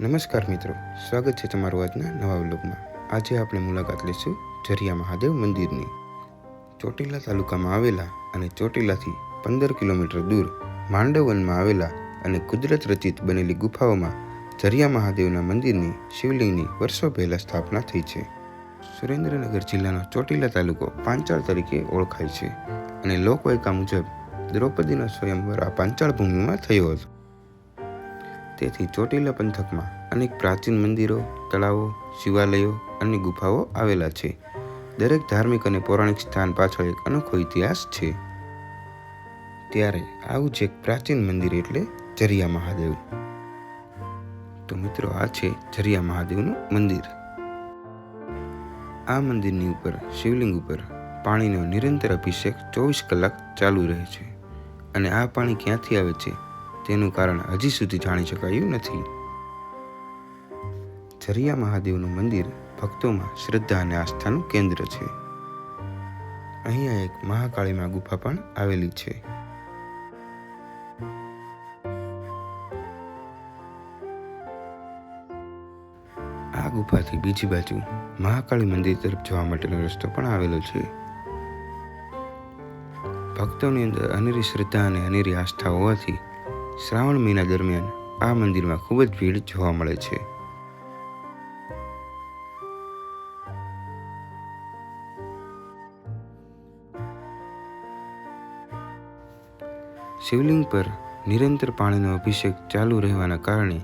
નમસ્કાર મિત્રો, સ્વાગત છે તમારું આજના નવા વ્લોગમાં. આજે આપણે મુલાકાત લઈશું ઝરિયા મહાદેવ મંદિરની. ચોટીલા તાલુકામાં આવેલા અને ચોટીલાથી પંદર કિલોમીટર દૂર માંડવવનમાં આવેલા અને કુદરત રચિત બનેલી ગુફાઓમાં ઝરિયા મહાદેવના મંદિરની શિવલિંગની વર્ષો પહેલાં સ્થાપના થઈ છે. સુરેન્દ્રનગર જિલ્લાનો ચોટીલા તાલુકો પાંચાળ તરીકે ઓળખાય છે અને લોકવાયકા મુજબ દ્રૌપદીનો સ્વયંવર આ પાંચાળ ભૂમિમાં થયો હતો. તેથી ચોટીલા પંથકમાં અનેક પ્રાચીન મંદિરો, તળાવો, શિવાલયો અને ગુફાઓ આવેલા છે. દરેક ધાર્મિક અને પૌરાણિક સ્થાન પાછળ એક અનોખો ઇતિહાસ છે. ત્યારે આવું જ એક પ્રાચીન મંદિર એટલે ઝરિયા મહાદેવ. તો મિત્રો, આ છે ઝરિયા મહાદેવનું મંદિર. આ મંદિરની ઉપર, શિવલિંગ ઉપર પાણીનો નિરંતર અભિષેક ચોવીસ કલાક ચાલુ રહે છે અને આ પાણી ક્યાંથી આવે છે? તેનું કારણ હજી સુધી જાણી શકાયું નથી. ઝરિયા મહાદેવનું મંદિર ભક્તોમાં શ્રદ્ધા અને આસ્થાનું કેન્દ્ર છે. અહીંયા એક મહાકાળીમાં ગુફા પણ આવેલી છે. આ ગુફાથી બીજી બાજુ મહાકાળી મંદિર તરફ જવા માટેનો રસ્તો પણ આવેલો છે. ભક્તોની અંદર અનેરી શ્રદ્ધા અને અનેરી આસ્થા હોવાથી શ્રાવણ મહિના દરમિયાન આ મંદિરમાં ખૂબ જ ભીડ જોવા મળે છે. શિવલિંગ પર નિરંતર પાણીનો અભિષેક ચાલુ રહેવાના કારણે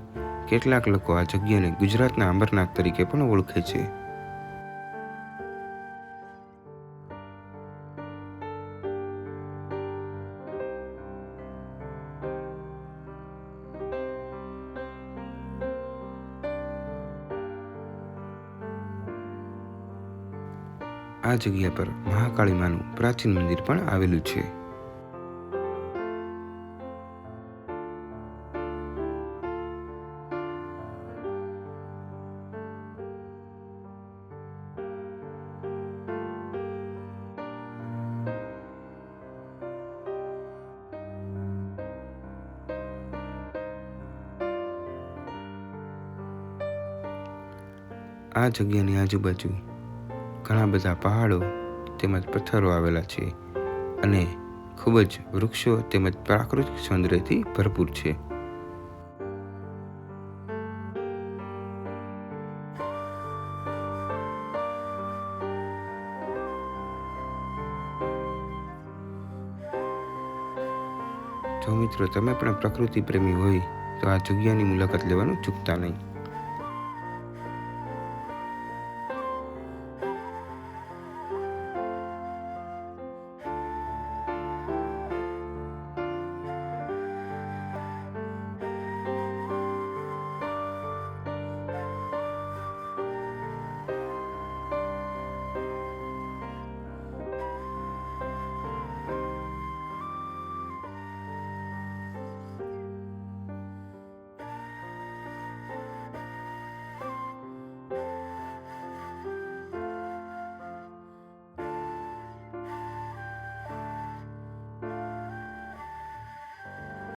કેટલાક લોકો આ જગ્યાને ગુજરાતના અમરનાથ તરીકે પણ ઓળખે છે. આ જગ્યા પર મહાકાળી માનું પ્રાચીન મંદિર પણ આવેલું છે. આ જગ્યાની આજુબાજુ ઘણા બધા પહાડો તેમજ પથ્થરો આવેલા છે અને ખૂબ જ વૃક્ષો તેમજ પ્રાકૃતિક સૌંદર્યથી ભરપૂર છે. જો મિત્રો, તમે પણ પ્રકૃતિ પ્રેમી હોય તો આ જગ્યાની મુલાકાત લેવાનું ચૂકતા નહીં.